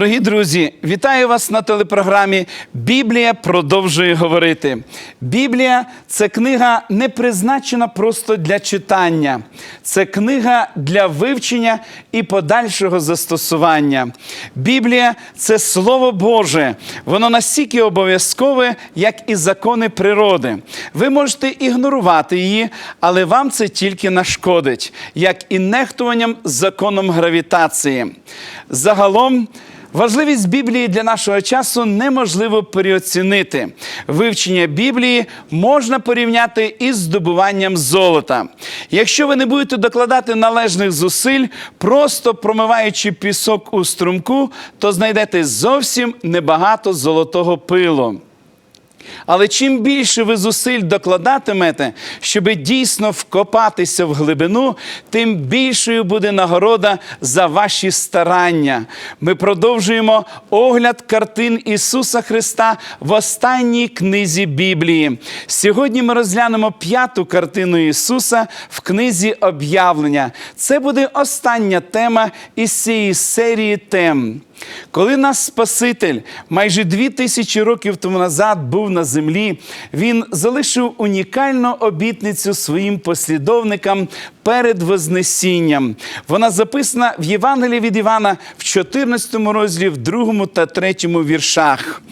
Дорогі друзі, вітаю вас на телепрограмі Біблія продовжує говорити. Біблія це книга не призначена просто для читання, це книга для вивчення і подальшого застосування. Біблія це Слово Боже. Воно настільки обов'язкове, як і закони природи. Ви можете ігнорувати її, але вам це тільки нашкодить, як і нехтуванням законом гравітації. Загалом. Важливість Біблії для нашого часу неможливо переоцінити. Вивчення Біблії можна порівняти із здобуванням золота. Якщо ви не будете докладати належних зусиль, просто промиваючи пісок у струмку, то знайдете зовсім небагато золотого пилу. Але чим більше ви зусиль докладатимете, щоб дійсно вкопатися в глибину, тим більшою буде нагорода за ваші старання. Ми продовжуємо огляд картин Ісуса Христа в останній книзі Біблії. Сьогодні ми розглянемо п'яту картину Ісуса в книзі Об'явлення. Це буде остання тема із цієї серії тем. Коли наш Спаситель майже дві тисячі років тому назад був на землі, він залишив унікальну обітницю своїм послідовникам перед Вознесінням. Вона записана в Євангелії від Івана в 14 розділі, в 2 та 3 віршах.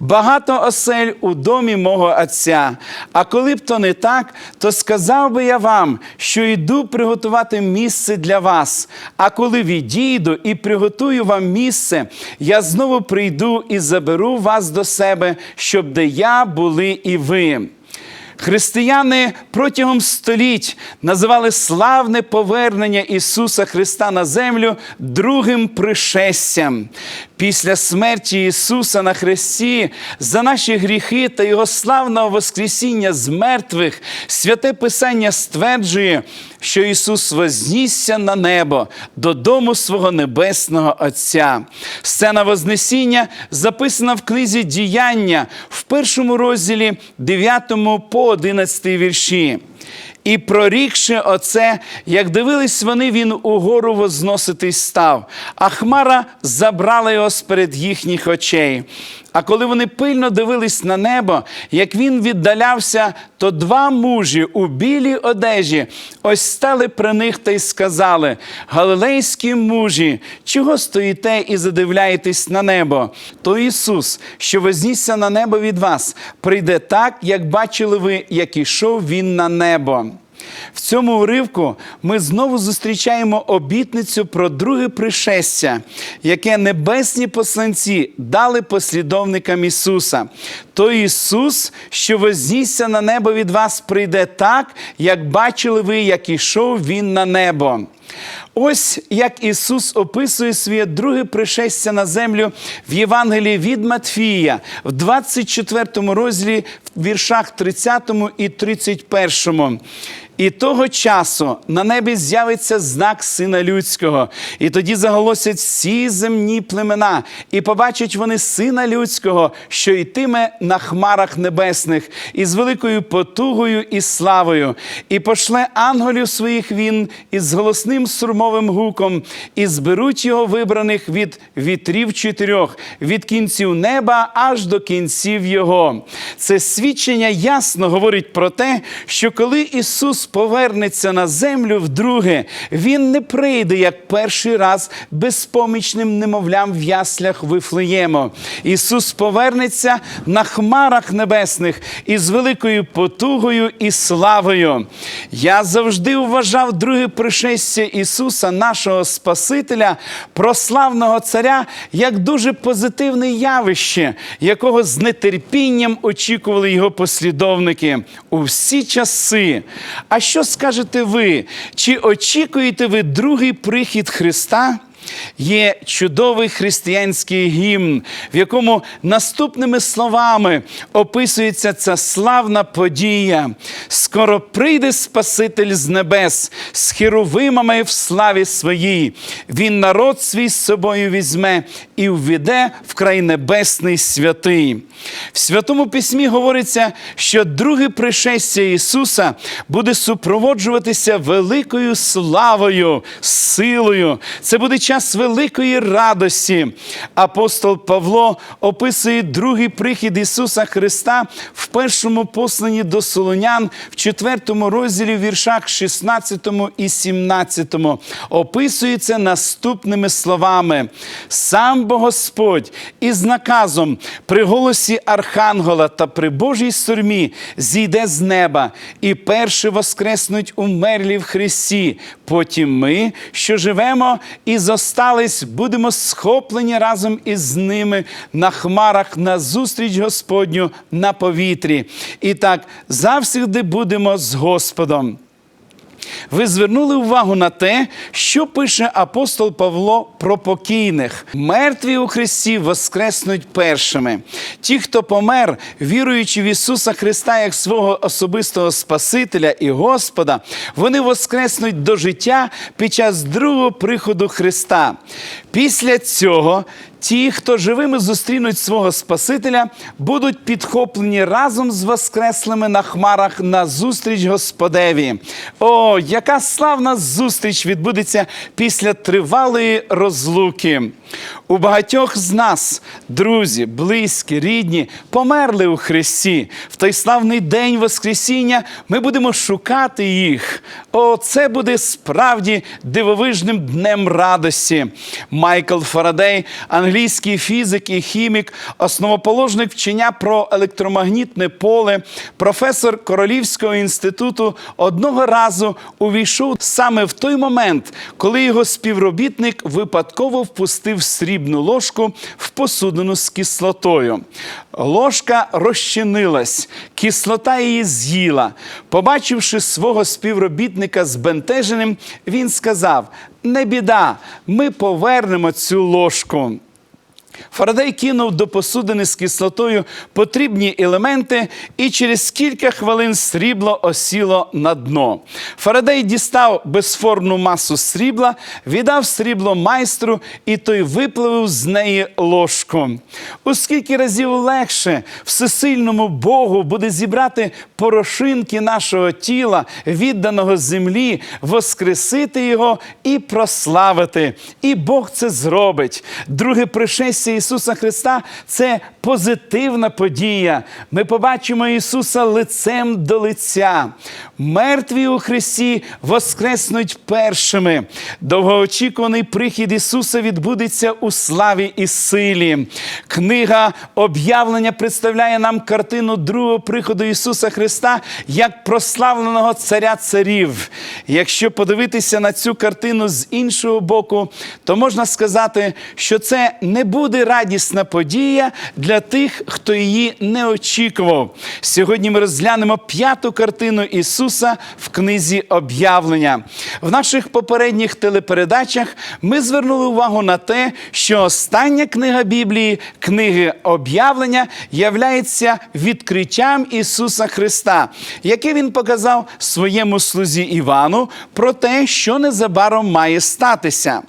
Багато осель у домі мого Отця. А коли б то не так, то сказав би я вам, що йду приготувати місце для вас. А коли відійду і приготую вам місце, я знову прийду і заберу вас до себе, щоб де я були і ви. Християни протягом століть називали славне повернення Ісуса Христа на землю другим пришестям. Після смерті Ісуса на Христі за наші гріхи та Його славного Воскресіння з мертвих, святе Писання стверджує, що Ісус вознісся на небо додому свого небесного Отця. Сцена Вознесіння записана в книзі Діяння в першому розділі 9 по 11 вірші. І прорікши оце, як дивились вони, він угору возноситись став, а хмара забрала його сперед їхніх очей. А коли вони пильно дивились на небо, як він віддалявся, то два мужі у білій одежі ось стали при них та й сказали: Галилейські мужі, чого стоїте і задивляєтесь на небо? То Ісус, що вознісся на небо від вас, прийде так, як бачили ви, як ішов він на небо. В цьому уривку ми знову зустрічаємо обітницю про друге пришестя, яке небесні посланці дали послідовникам Ісуса. Той Ісус, що вознісся на небо від вас, прийде так, як бачили ви, як ішов Він на небо. Ось як Ісус описує своє друге пришестя на землю в Євангелії від Матфія в 24 розділі в віршах 30 і 31. І того часу на небі з'явиться знак Сина Людського, і тоді заголосять всі земні племена, і побачать вони Сина Людського, що йтиме на хмарах небесних, із великою потугою і славою, і пошле ангелів своїх він із голосним сурмовим гуком, і зберуть його вибраних від вітрів чотирьох, від кінців неба аж до кінців його. Це свідчення ясно говорить про те, що коли Ісус повернеться на землю вдруге, Він не прийде, як перший раз, безпомічним немовлям в яслях Вифлеємо. Ісус повернеться на хмарах небесних із великою потугою і славою. Я завжди вважав друге пришестя Ісуса, нашого Спасителя, прославного Царя, як дуже позитивне явище, якого з нетерпінням очікували його послідовники у всі часи. А що скажете ви? Чи очікуєте ви другий прихід Христа? Є чудовий християнський гімн, в якому наступними словами описується ця славна подія. Скоро прийде Спаситель з небес, з херовимами в славі своїй. Він народ свій з собою візьме і введе в край небесний святий. В Святому Письмі говориться, що друге пришестя Ісуса буде супроводжуватися великою славою, силою. Це буде час час великої радості апостол Павло описує другий прихід Ісуса Христа в першому посланні до Солонян в четвертому розділі в віршах 16 і 17. Описується наступними словами: сам бо Господь із наказом при голосі Архангела та при Божій сурмі зійде з неба, і перші воскреснуть умерлі в Христі. Потім ми, що живемо і зостались, будемо схоплені разом із ними на хмарах на зустріч Господню на повітрі. І так завсігди будемо з Господом. Ви звернули увагу на те, що пише апостол Павло про покійних. Мертві у Христі воскреснуть першими. Ті, хто помер, віруючи в Ісуса Христа як свого особистого Спасителя і Господа, вони воскреснуть до життя під час другого приходу Христа. Після цього ті, хто живими зустрінуть свого Спасителя, будуть підхоплені разом з воскреслими на хмарах на зустріч Господеві. О, яка славна зустріч відбудеться після тривалої розлуки. У багатьох з нас, друзі, близькі, рідні, померли у Христі. В той славний день Воскресіння ми будемо шукати їх. О, це буде справді дивовижним днем радості. Майкл Фарадей, англійський фізик і хімік, основоположник вчення про електромагнітне поле, професор Королівського інституту, одного разу увійшов саме в той момент, коли його співробітник випадково впустив срібну ложку в посудину з кислотою. Ложка розчинилась, кислота її з'їла. Побачивши свого співробітника збентеженим, він сказав: Не біда, ми повернемо цю ложку. Фарадей кинув до посудини з кислотою потрібні елементи, і через кілька хвилин срібло осіло на дно. Фарадей дістав безформну масу срібла, віддав срібло майстру, і той випливив з неї ложку. У разів легше всесильному Богу буде зібрати порошинки нашого тіла, відданого землі, воскресити його і прославити. І Бог це зробить. Друге пришестя Ісуса Христа це позитивна подія. Ми побачимо Ісуса лицем до лиця. Мертві у Христі воскреснуть першими. Довгоочікуваний прихід Ісуса відбудеться у славі і силі. Книга об'явлення представляє нам картину другого приходу Ісуса Христа як прославленого царя царів. Якщо подивитися на цю картину з іншого боку, то можна сказати, що це не буде радісна подія для тих, хто її не очікував. Сьогодні ми розглянемо п'яту картину Ісуса в книзі об'явлення. В наших попередніх телепередачах ми звернули увагу на те, що остання книга Біблії, книги об'явлення, являється відкриттям Ісуса Христа, яке Він показав своєму слузі Івану про те, що незабаром має статися.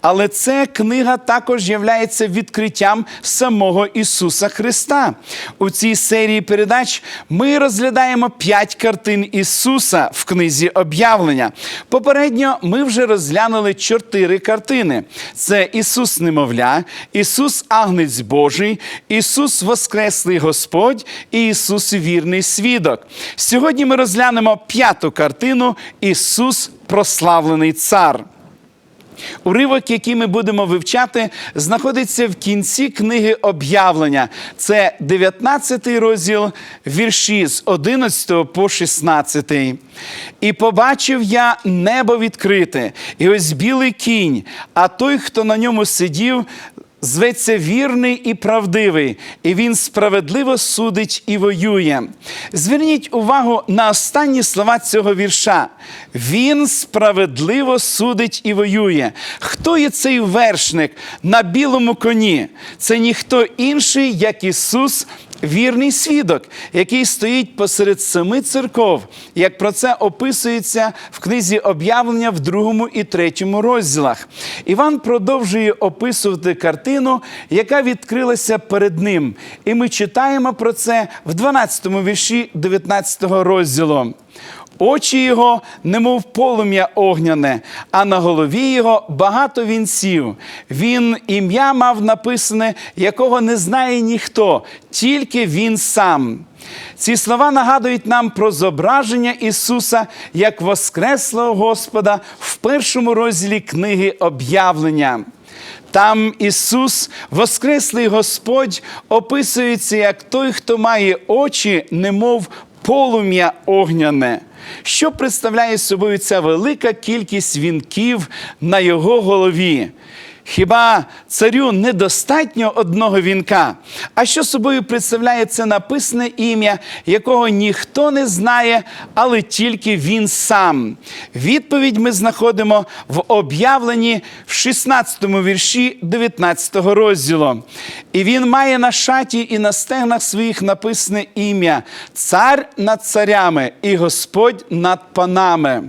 Але ця книга також є відкриттям самого Ісуса Христа. У цій серії передач ми розглядаємо п'ять картин Ісуса в книзі об'явлення. Попередньо ми вже розглянули чотири картини: це Ісус Немовля, Ісус Агнець Божий, Ісус Воскреслий Господь і Ісус Вірний Свідок. Сьогодні ми розглянемо п'яту картину Ісус Прославлений Цар. Уривок, який ми будемо вивчати, знаходиться в кінці книги об'явлення. Це 19 розділ вірші з 11 по 16. І побачив я небо відкрите, і ось білий кінь, а той, хто на ньому сидів, зветься вірний і правдивий, і він справедливо судить і воює. Зверніть увагу на останні слова цього вірша. Він справедливо судить і воює. Хто є цей вершник на білому коні? Це ніхто інший, як Ісус. Вірний свідок, який стоїть посеред семи церков, як про це описується в книзі об'явлення в другому і третьому розділах. Іван продовжує описувати картину, яка відкрилася перед ним. І ми читаємо про це в 12 вірші 19 розділу. Очі його, немов полум'я огняне, а на голові його багато вінців. Він ім'я мав написане, якого не знає ніхто, тільки він сам. Ці слова нагадують нам про зображення Ісуса як Воскреслого Господа в першому розділі книги об'явлення. Там Ісус, Воскреслий Господь, описується як той, хто має очі, немов полум'я огняне. Що представляє собою ця велика кількість вінків на його голові? Хіба царю недостатньо одного вінка? А що собою представляє це написане ім'я, якого ніхто не знає, але тільки він сам? Відповідь ми знаходимо в об'явленні в 16 вірші 19 розділу. І він має на шаті і на стегнах своїх написане ім'я Цар над царями і Господь над панами.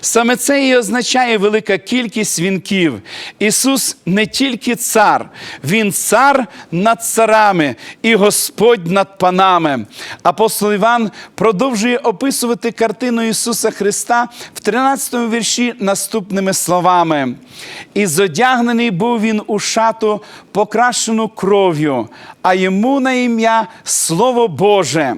Саме це і означає велика кількість вінків. Ісус не тільки цар, Він цар над царами і Господь над панами. Апостол Іван продовжує описувати картину Ісуса Христа в 13 вірші наступними словами. І зодягнений був він у шату, покрашену кров'ю, а йому на ім'я Слово Боже.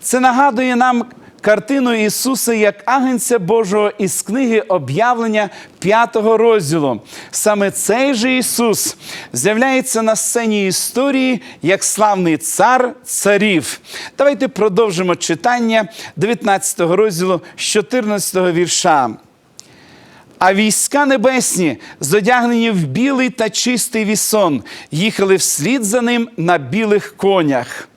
Це нагадує нам картину Ісуса як агенця Божого із книги об'явлення 5 розділу. Саме цей же Ісус з'являється на сцені історії як славний цар царів. Давайте продовжимо читання 19 розділу з 14 вірша. А війська небесні, зодягнені в білий та чистий вісон, їхали вслід за ним на білих конях.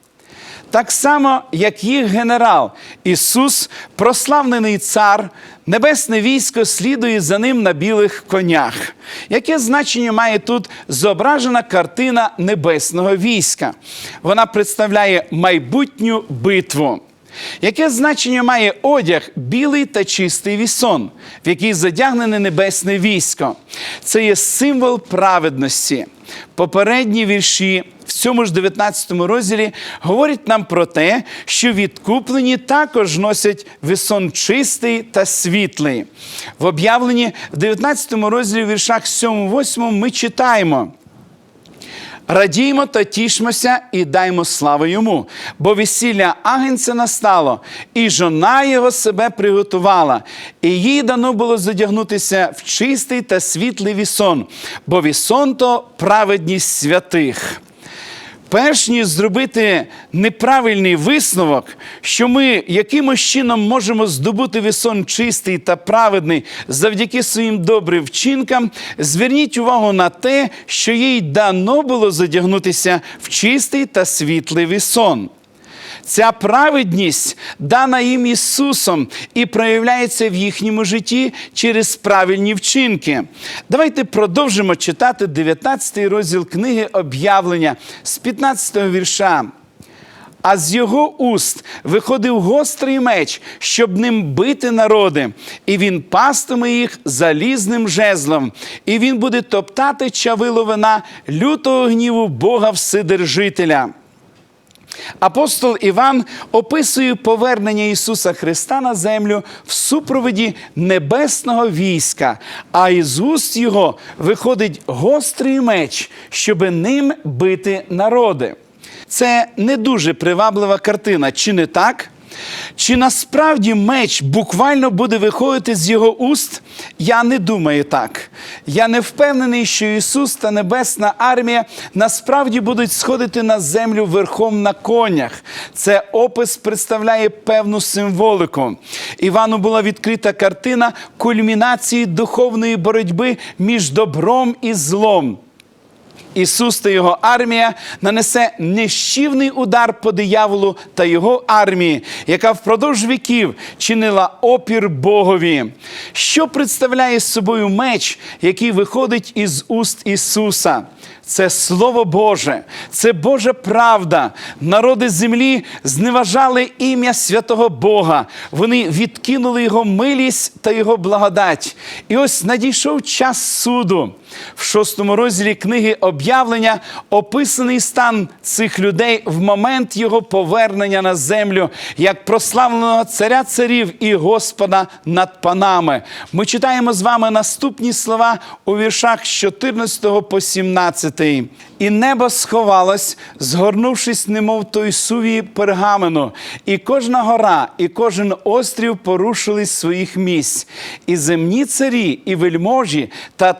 Так само, як їх генерал Ісус, прославлений цар, небесне військо слідує за ним на білих конях. Яке значення має тут зображена картина небесного війська? Вона представляє майбутню битву. Яке значення має одяг білий та чистий вісон, в який задягнене небесне військо? Це є символ праведності. Попередні вірші в цьому ж 19 розділі говорять нам про те, що відкуплені також носять вісон чистий та світлий. В об'явленні в 19 розділі в віршах 7-8 ми читаємо. Радіймо та тішмося і даймо славу йому, бо весілля агенця настало, і жона його себе приготувала, і їй дано було задягнутися в чистий та світлий вісон, бо вісон то праведність святих. Перш ніж зробити неправильний висновок, що ми якимось чином можемо здобути вісон чистий та праведний завдяки своїм добрим вчинкам, зверніть увагу на те, що їй дано було задягнутися в чистий та світлий вісон. Ця праведність дана їм Ісусом і проявляється в їхньому житті через правильні вчинки. Давайте продовжимо читати 19 розділ книги об'явлення з 15 вірша. А з його уст виходив гострий меч, щоб ним бити народи, і він пастиме їх залізним жезлом, і він буде топтати чавило вина лютого гніву Бога Вседержителя. Апостол Іван описує повернення Ісуса Христа на землю в супроводі небесного війська, а із уст його виходить гострий меч, щоби ним бити народи. Це не дуже приваблива картина, чи не так? Чи насправді меч буквально буде виходити з його уст? Я не думаю так. Я не впевнений, що Ісус та Небесна армія насправді будуть сходити на землю верхом на конях. Це опис представляє певну символику. Івану була відкрита картина кульмінації духовної боротьби між добром і злом. Ісус та його армія нанесе нищівний удар по дияволу та його армії, яка впродовж віків чинила опір Богові. Що представляє собою меч, який виходить із уст Ісуса? Це Слово Боже, це Божа правда. Народи землі зневажали ім'я святого Бога. Вони відкинули його милість та його благодать. І ось надійшов час суду. В шостому розділі книги об'явлення описаний стан цих людей в момент його повернення на землю як прославленого царя царів і Господа над панами. Ми читаємо з вами наступні слова у віршах з 14 по 17. І небо сховалось, згорнувшись, немов той сувії пергамену, і кожна гора, і кожен острів порушились своїх місць, і земні царі, і вельможі, та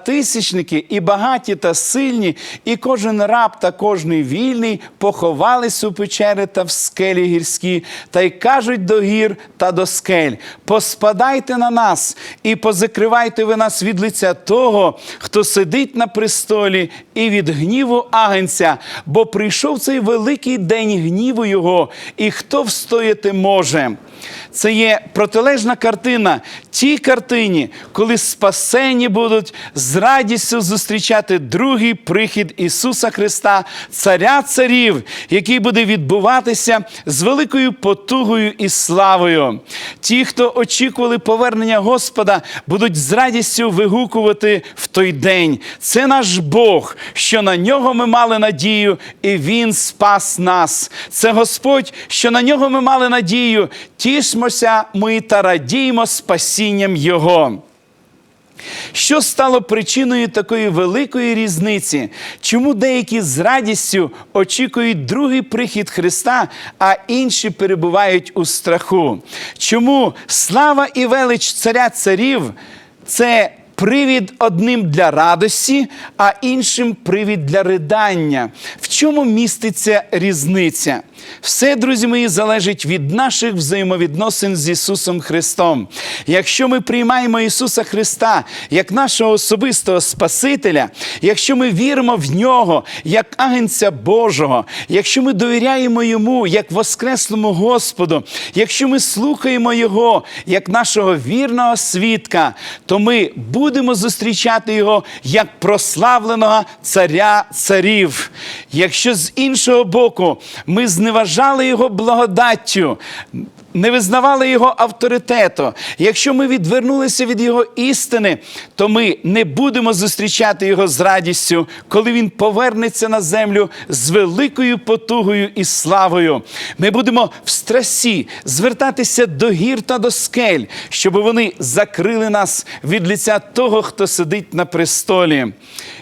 тисячники, і багаті та сильні, і кожен раб та кожний вільний поховались у печери та в скелі гірські, та й кажуть до гір та до скель: поспадайте на нас і позакривайте ви нас від лиця того, хто сидить на престолі, і від гніву агенця, бо прийшов цей великий день гніву його, і хто встояти може. Це є протилежна картина тій картині, коли спасені будуть з радістю зустрічати другий прихід Ісуса Христа, Царя Царів, який буде відбуватися з великою потугою і славою. Ті, хто очікували повернення Господа, будуть з радістю вигукувати в той день. Це наш Бог, що на нього ми мали надію, і Він спас нас. Це Господь, що на нього ми мали надію. Тішмося ми та радіємо спасінням Його. Що стало причиною такої великої різниці? Чому деякі з радістю очікують другий прихід Христа, а інші перебувають у страху? Чому слава і велич царя царів це привід одним для радості, а іншим привід для ридання? В чому міститься різниця? Все, друзі мої, залежить від наших взаємовідносин з Ісусом Христом. Якщо ми приймаємо Ісуса Христа як нашого особистого Спасителя, якщо ми віримо в Нього як агенця Божого, якщо ми довіряємо Йому як Воскреслому Господу, якщо ми слухаємо Його як нашого вірного свідка, то ми будемо зустрічати Його як прославленого царя царів. Якщо з іншого боку ми зневажали Його благодаттю, не визнавали Його авторитету, якщо ми відвернулися від Його істини, то ми не будемо зустрічати Його з радістю, коли Він повернеться на землю з великою потугою і славою. Ми будемо в страсі звертатися до гір та до скель, щоб вони закрили нас від лиця того, хто сидить на престолі.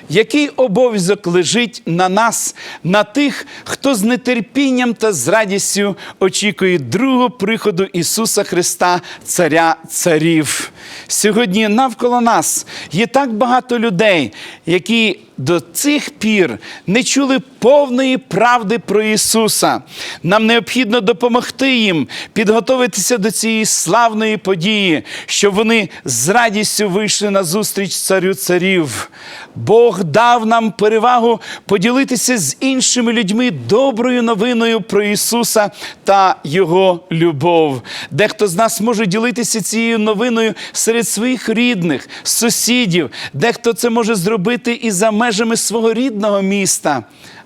Який обов'язок лежить на нас, на тих, хто з нетерпінням та з радістю очікує другого приходу Ісуса Христа, Царя Царів? Сьогодні навколо нас є так багато людей, які до цих пір не чули повної правди про Ісуса. Нам необхідно допомогти їм підготуватися до цієї славної події, щоб вони з радістю вийшли на зустріч царю царів. Бог дав нам перевагу поділитися з іншими людьми доброю новиною про Ісуса та Його любов. Дехто з нас може ділитися цією новиною серед своїх рідних, сусідів, дехто це може зробити і за межами свого рідного міста.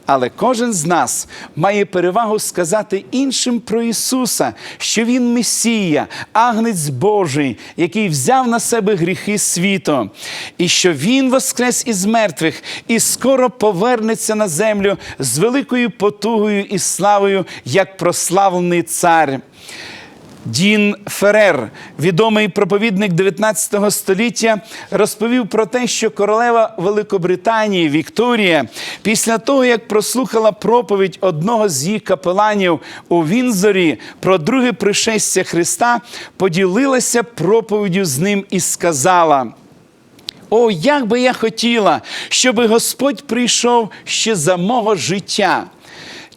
Але кожен з нас має перевагу сказати іншим про Ісуса, що Він Месія, агнець Божий, який взяв на себе гріхи світу, і що Він воскрес із мертвих і скоро повернеться на землю з великою потугою і славою, як прославлений цар. Дін Ферер, відомий проповідник 19 століття, розповів про те, що королева Великобританії Вікторія, після того, як прослухала проповідь одного з її капеланів у Вінзорі про друге пришестя Христа, поділилася проповіддю з ним і сказала. О, як би я хотіла, щоб Господь прийшов ще за мого життя.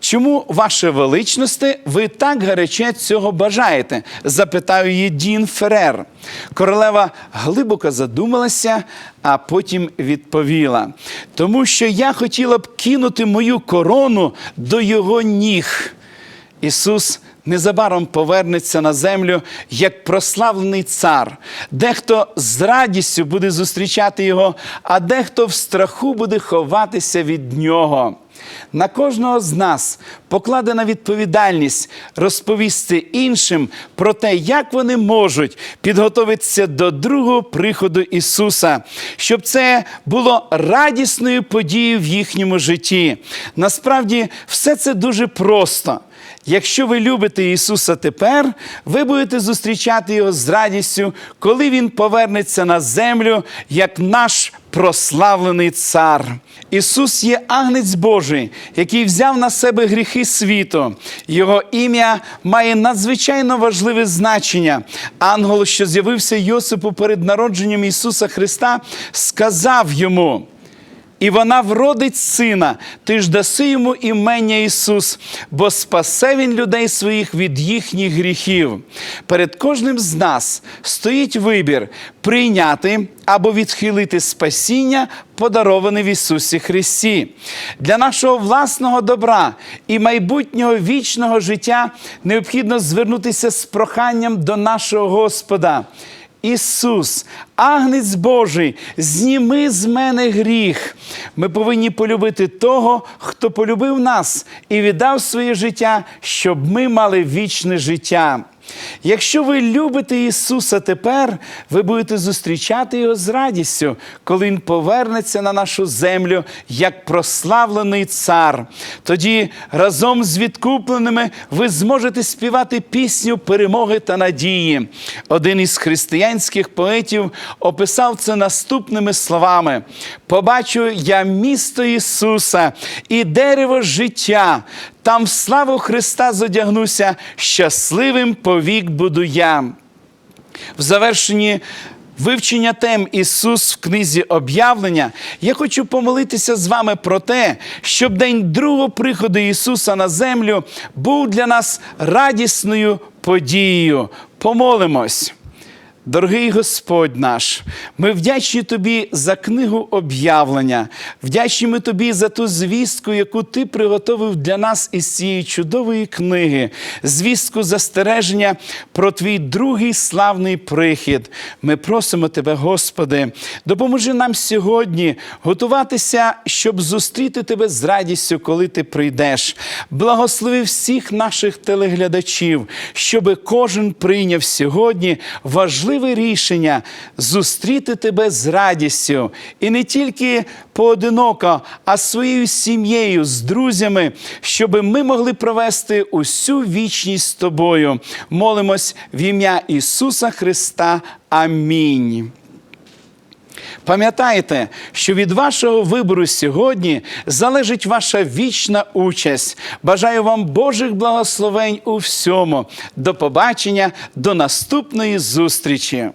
Чому, ваше величносте, ви так гаряче цього бажаєте? запитав її Дін Ферер. Королева глибоко задумалася, а потім відповіла: тому що я хотіла б кинути мою корону до його ніг. Ісус незабаром повернеться на землю як прославлений цар. Дехто з радістю буде зустрічати його, а дехто в страху буде ховатися від нього. На кожного з нас покладена відповідальність розповісти іншим про те, як вони можуть підготовитися до другого приходу Ісуса, щоб це було радісною подією в їхньому житті. Насправді, все це дуже просто. Якщо ви любите Ісуса тепер, ви будете зустрічати Його з радістю, коли Він повернеться на землю як наш прославлений цар. Ісус є агнець Божий, який взяв на себе гріхи світу. Його ім'я має надзвичайно важливе значення. Ангел, що з'явився Йосипу перед народженням Ісуса Христа, сказав йому. І вона вродить сина, ти ж даси йому імення Ісус, бо спасе він людей своїх від їхніх гріхів. Перед кожним з нас стоїть вибір прийняти або відхилити спасіння, подароване в Ісусі Христі. Для нашого власного добра і майбутнього вічного життя необхідно звернутися з проханням до нашого Господа. Ісус, агнець Божий, зніми з мене гріх. Ми повинні полюбити того, хто полюбив нас і віддав своє життя, щоб ми мали вічне життя. Якщо ви любите Ісуса тепер, ви будете зустрічати Його з радістю, коли Він повернеться на нашу землю як прославлений цар. Тоді разом з відкупленими ви зможете співати пісню перемоги та надії. Один із християнських поетів описав це наступними словами: Побачу я місто Ісуса і дерево життя. Там в славу Христа зодягнуся, щасливим повік буду я. В завершенні вивчення тем Ісус в книзі об'явлення, я хочу помолитися з вами про те, щоб день другого приходу Ісуса на землю був для нас радісною подією. Помолимось. Дорогий Господь наш, ми вдячні Тобі за книгу об'явлення, вдячні ми Тобі за ту звістку, яку Ти приготовив для нас із цієї чудової книги, звістку застереження про Твій другий славний прихід. Ми просимо Тебе, Господи, допоможи нам сьогодні готуватися, щоб зустріти Тебе з радістю, коли Ти прийдеш. Благослови всіх наших телеглядачів, щоби кожен прийняв сьогодні важливе рішення зустріти тебе з радістю і не тільки поодиноко, а з своєю сім'єю, з друзями, щоби ми могли провести усю вічність з тобою. Молимось в ім'я Ісуса Христа. Амінь. Пам'ятайте, що від вашого вибору сьогодні залежить ваша вічна участь. Бажаю вам Божих благословень у всьому. До побачення, до наступної зустрічі!